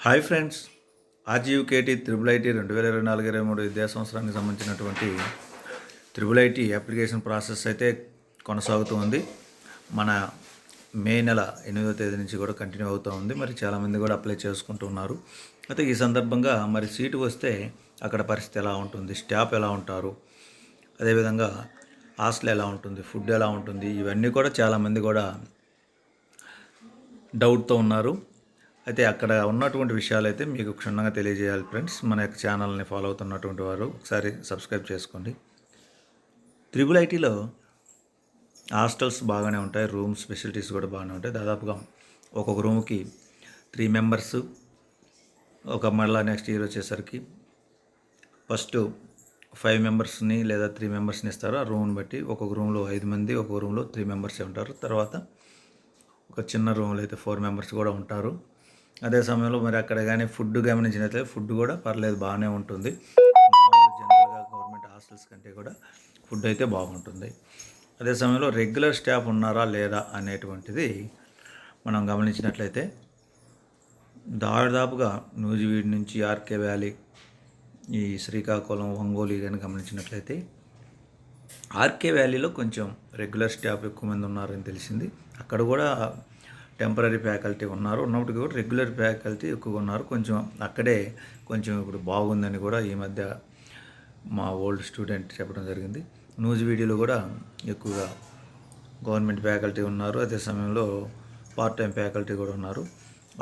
Hi friends. RGUKT triple IT రెండు వేల ఇరవై నాలుగు ఇరవై మూడు విద్యా సంవత్సరానికి సంబంధించినటువంటి త్రిబుల్ ఐటీ అప్లికేషన్ ప్రాసెస్ అయితే కొనసాగుతూ ఉంది. మన మే నెల ఎనిమిదో తేదీ నుంచి కూడా కంటిన్యూ అవుతూ ఉంది. మరి చాలామంది కూడా అప్లై చేసుకుంటూ ఉన్నారు. అయితే ఈ సందర్భంగా మరి సీటు వస్తే అక్కడ పరిస్థితి ఎలా ఉంటుంది? స్టాఫ్ ఎలా ఉంటారు? అదేవిధంగా హాస్టల్ ఎలా ఉంటుంది? ఫుడ్ ఎలా ఉంటుంది? ఇవన్నీ కూడా చాలామంది కూడా డౌట్తో ఉన్నారు. అయితే అక్కడ ఉన్నటువంటి విషయాలు అయితే మీకు క్షుణ్ణంగా తెలియజేయాలి ఫ్రెండ్స్. మన యొక్క ఛానల్ని ఫాలో అవుతున్నటువంటి వారు ఒకసారి సబ్స్క్రైబ్ చేసుకోండి. త్రిబుల్ ఐటీలో హాస్టల్స్ బాగానే ఉంటాయి రూమ్స్ ఫెసిలిటీస్ కూడా బాగానే ఉంటాయి. దాదాపుగా ఒక్కొక్క రూమ్కి త్రీ మెంబర్స్ ఒక మళ్ళీ నెక్స్ట్ ఇయర్ వచ్చేసరికి ఫస్ట్ ఫైవ్ మెంబర్స్ని లేదా త్రీ మెంబర్స్ని ఇస్తారు. ఆ రూమ్ని బట్టి ఒక్కొక్క రూమ్లో ఐదు మంది ఒక్కొక్క రూమ్లో త్రీ మెంబర్సే ఉంటారు. తర్వాత ఒక చిన్న రూమ్లో అయితే ఫోర్ మెంబర్స్ కూడా ఉంటారు. అదే సమయంలో మరి అక్కడ కానీ ఫుడ్ గమనించినట్లయితే ఫుడ్ కూడా పర్లేదు బాగానే ఉంటుంది. జనరల్గా గవర్నమెంట్ హాస్టల్స్ కంటే కూడా ఫుడ్ అయితే బాగుంటుంది. అదే సమయంలో రెగ్యులర్ స్టాఫ్ ఉన్నారా లేదా అనేటువంటిది మనం గమనించినట్లయితే దాదాపుగా నూజివీడ్ నుంచి ఆర్కే వ్యాలీ ఈ శ్రీకాకుళం ఒంగోలు కానీ గమనించినట్లయితే ఆర్కే వ్యాలీలో కొంచెం రెగ్యులర్ స్టాఫ్ ఎక్కువ మంది ఉన్నారని తెలిసింది. అక్కడ కూడా టెంపరీ ఫ్యాకల్టీ ఉన్నారు. ఉన్నప్పటికీ కూడా రెగ్యులర్ ఫ్యాకల్టీ ఎక్కువగా ఉన్నారు. కొంచెం అక్కడే కొంచెం ఇప్పుడు బాగుందని కూడా ఈ మధ్య మా ఓల్డ్ స్టూడెంట్ చెప్పడం జరిగింది. న్యూస్ వీడియోలో కూడా ఎక్కువగా గవర్నమెంట్ ఫ్యాకల్టీ ఉన్నారు. అదే సమయంలో పార్ట్ టైం ఫ్యాకల్టీ కూడా ఉన్నారు.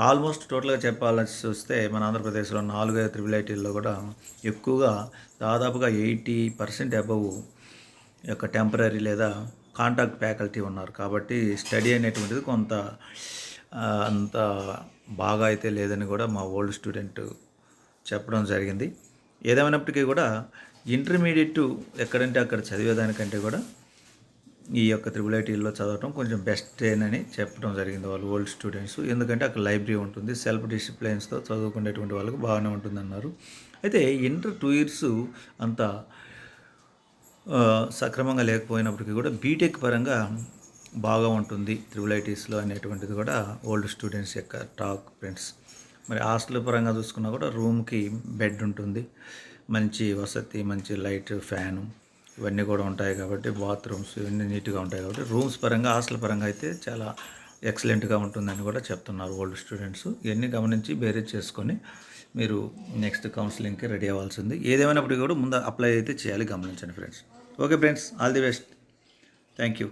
ఆల్మోస్ట్ టోటల్గా చెప్పాల్సి వస్తే మన ఆంధ్రప్రదేశ్లో నాలుగైదు త్రిబుల్ ఐటీల్లో కూడా ఎక్కువగా దాదాపుగా ఎయిటీ పర్సెంట్ అబవ్ యొక్క టెంపరీ లేదా కాంటాక్ట్ ఫ్యాకల్టీ ఉన్నారు కాబట్టి స్టడీ అనేటువంటిది కొంత అంత బాగా అయితే లేదని కూడా మా ఓల్డ్ స్టూడెంట్ చెప్పడం జరిగింది. ఏదేమైనప్పటికీ కూడా ఇంటర్మీడియట్ ఎక్కడంటే అక్కడ చదివేదానికంటే కూడా ఈ యొక్క త్రిబుల్ ఐటీల్లో చదవటం కొంచెం బెస్ట్ అని చెప్పడం జరిగింది వాళ్ళు ఓల్డ్ స్టూడెంట్స్. ఎందుకంటే అక్కడ లైబ్రరీ ఉంటుంది సెల్ఫ్ డిసిప్లైన్స్తో చదువుకునేటువంటి వాళ్ళకి బాగానే ఉంటుంది అన్నారు అయితే ఇంటర్ టూ ఇయర్స్ అంత సక్రమంగా లేకపోయినప్పటికీ కూడా బీటెక్ పరంగా బాగా ఉంటుంది. త్రిబుల్ ఐటీస్లో అనేటువంటిది కూడా ఓల్డ్ స్టూడెంట్స్ యొక్క టాక్ ఫ్రెండ్స్ మరి హాస్టల్ పరంగా చూసుకున్నా కూడా రూమ్కి బెడ్ ఉంటుంది. మంచి వసతి మంచి లైట్ ఫ్యాను ఇవన్నీ కూడా ఉంటాయి కాబట్టి బాత్రూమ్స్ ఇవన్నీ నీట్గా ఉంటాయి కాబట్టి రూమ్స్ పరంగా హాస్టల్ పరంగా అయితే చాలా ఎక్సలెంట్గా ఉంటుందని కూడా చెప్తున్నారు ఓల్డ్ స్టూడెంట్స్. ఇవన్నీ గమనించి బేరేజ్ చేసుకొని మీరు నెక్స్ట్ కౌన్సిలింగ్కి రెడీ అవ్వాల్సింది. ఏదేమైనప్పటికీ కూడా ముందు అప్లై అయితే చేయాలి గమనించండి friends. Okay friends all the best. Thank you